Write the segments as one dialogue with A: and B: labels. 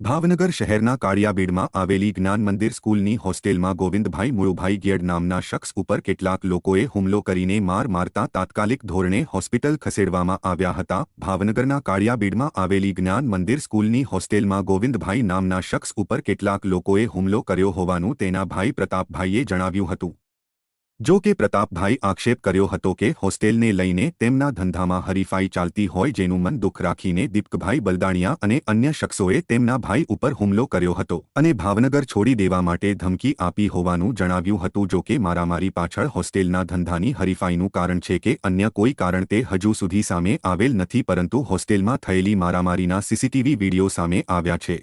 A: ભાવનગર શહેરના કાળિયાબીડમાં આવેલી જ્ઞાન મંદિર સ્કૂલની હોસ્ટેલમાં ગોવિંદભાઈ મુળુભાઈ ગેડ નામના શખ્સ ઉપર કેટલાક લોકોએ હુમલો કરીને માર મારતા તાત્કાલિક ધોરણે હોસ્પિટલ ખસેડવામાં આવ્યા હતા. ભાવનગરના કાળિયાબીડમાં આવેલી જ્ઞાન મંદિર સ્કૂલની હોસ્ટેલમાં ગોવિંદભાઈ નામના શખ્સ ઉપર કેટલાક લોકોએ હુમલો કર્યો હોવાનું તેના ભાઈ પ્રતાપભાઈએ જણાવ્યું હતું. જો કે પ્રતાપભાઈ આક્ષેપ કર્યો હતો કે હોસ્ટેલને લઈને તેમના ધંધામાં હરીફાઈ ચાલતી હોય જેનું મન દુઃખ રાખીને દીપકભાઈ બલદાણિયા અને અન્ય શખ્સોએ તેમના ભાઈ ઉપર હુમલો કર્યો હતો અને ભાવનગર છોડી દેવા માટે ધમકી આપી હોવાનું જણાવ્યું હતું. જો કે મારામારી પાછળ હોસ્ટેલના ધંધાની હરીફાઈનું કારણ છે કે અન્ય કોઈ કારણ તે હજુ સુધી સામે આવેલ નથી, પરંતુ હોસ્ટેલમાં થયેલી મારામારીના સીસીટીવી વીડિયો સામે આવ્યા છે.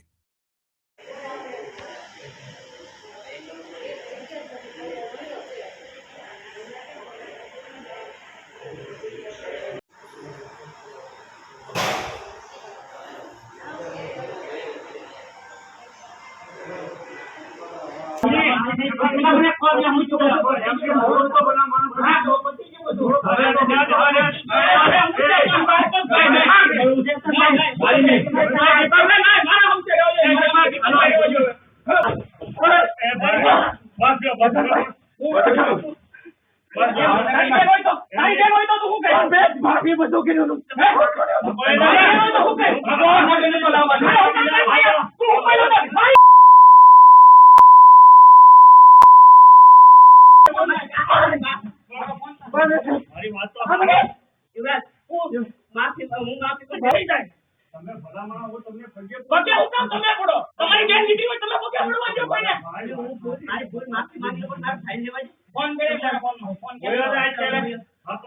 B: બધું માફી હું માફી પણ થઈ જાય
C: તમે ભલા હો, તમને ફરજિયાત
B: પગે હું તમે પડો તમારી બેન દીધી હોય તમે પગે પડવા દો કોઈને.
C: હું બોલી.
B: મારી ભૂલ માફી માંગી લો પણ મારે લેવા ફોન કરે તારા ફોનમાં ફોન કરે
C: વયો જાય છે. હા,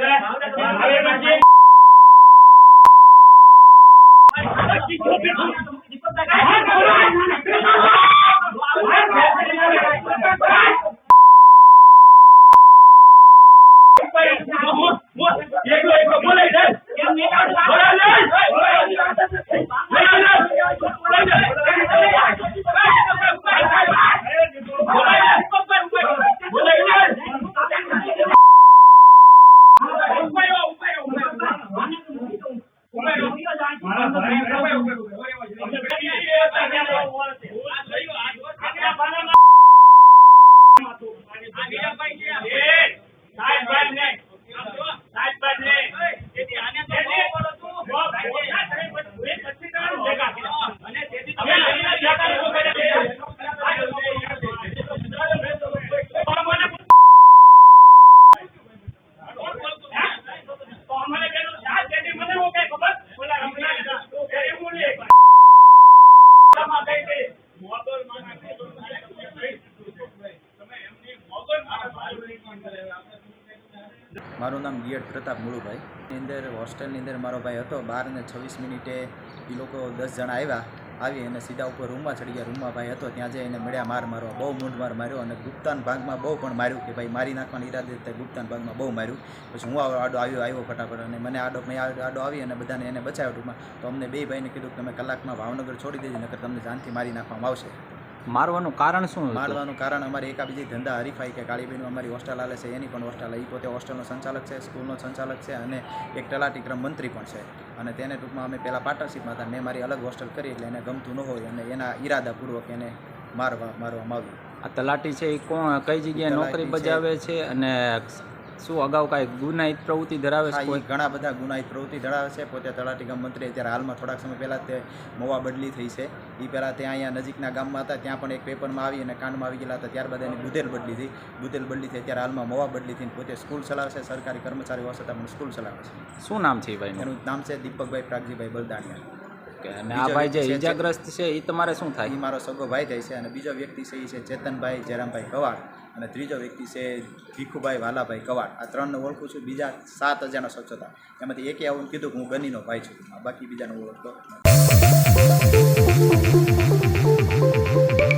B: જાય. હવે પછી બોલાય
C: મારું
D: નામ બીએડ પ્રતાપ મુળુભાઈ. એની અંદર, હોસ્ટેલની અંદર મારો ભાઈ હતો. બાર ને છવ્વીસ મિનિટે એ લોકો દસ જણા આવ્યા. આવી અને સીધા ઉપર રૂમમાં ચડી ગયા. રૂમમાં ભાઈ હતો. ત્યાં જઈને મળ્યા, માર મારવા. બહુ મૂંઢ માર માર્યો અને ગુપ્તાન ભાગમાં બહુ પણ માર્યું કે ભાઈ મારી નાખવાની ઈરાદે ગુપ્તાન ભાગમાં બહુ માર્યું. પછી હું આડો આવ્યો આવ્યો ફટાફટ અને મને આડો, મેં આડો આડો આવી અને બધાને એને બચાવ્યો ટૂંકમાં. તો અમને બે ભાઈને કીધું કે તમે કલાકમાં ભાવનગર છોડી દેજો, નકર તમને જાનથી મારી નાખવામાં આવશે.
E: મારવાનું કારણ શું?
D: મારવાનું કારણ અમારે એકાબીજી ધંધા હરીફાઈ કે કાળીબેન અમારી હોસ્ટેલ હાલે છે એની પણ હોસ્ટેલ એ પોતે હોસ્ટેલનો સંચાલક છે સ્કૂલનો સંચાલક છે અને એક તલાટી ક્રમ મંત્રી પણ છે. અને તેને ટૂંકમાં અમે પહેલાં પાર્ટનરશીપમાં હતા મેં મારી અલગ હોસ્ટેલ કરી એટલે એને ગમતું ન હોય અને એના ઈરાદાપૂર્વક એને મારવા મારવામાં આવ્યું.
E: આ તલાટી છે એ કોણ? કઈ જગ્યાએ નોકરી બજાવે છે અને શું અગાઉ કાંઈ ગુનાહિત પ્રવૃત્તિ ધરાવે છે કોઈ?
D: ઘણા બધા ગુનાહિત પ્રવૃત્તિ ધરાવે છે. પોતે તળાટી ગામ મંત્રી અત્યારે હાલમાં થોડાક સમય પહેલાં તે મોવા બદલી થઈ છે. એ પહેલાં ત્યાં અહીંયા નજીકના ગામમાં હતા. ત્યાં પણ એક પેપરમાં આવી અને કાંડમાં આવી ગયેલા હતા. ત્યારબાદ એની બુધેલ બદલી થઈ બુધેલ બદલી થઈ ત્યારે હાલમાં મોવા બદલી થઈને પોતે સ્કૂલ ચલાવે છે. સરકારી કર્મચારી હોવા છતાં પણ સ્કૂલ ચલાવે છે.
E: શું નામ છે ભાઈ
D: એનું નામ છે દીપકભાઈ પ્રાગજીભાઈ બલદાણિયા.
E: કે અને આ ભાઈ જે ઈજાગ્રસ્ત છે એ તમારે શું થાય?
D: એ મારો સગો ભાઈ થાય છે અને બીજો વ્યક્તિ છે એ છે ચેતનભાઈ જયરામભાઈ કવાડ અને ત્રીજો વ્યક્તિ છે ભીખુભાઈ વાલાભાઈ કવાડ. આ ત્રણને ઓળખું છું બીજા સાત હજારનો શખ્સ હતા. એમાંથી એકે આવું કીધું કે હું ગનીનો ભાઈ છું. બાકી બીજાનો ઓળખતો.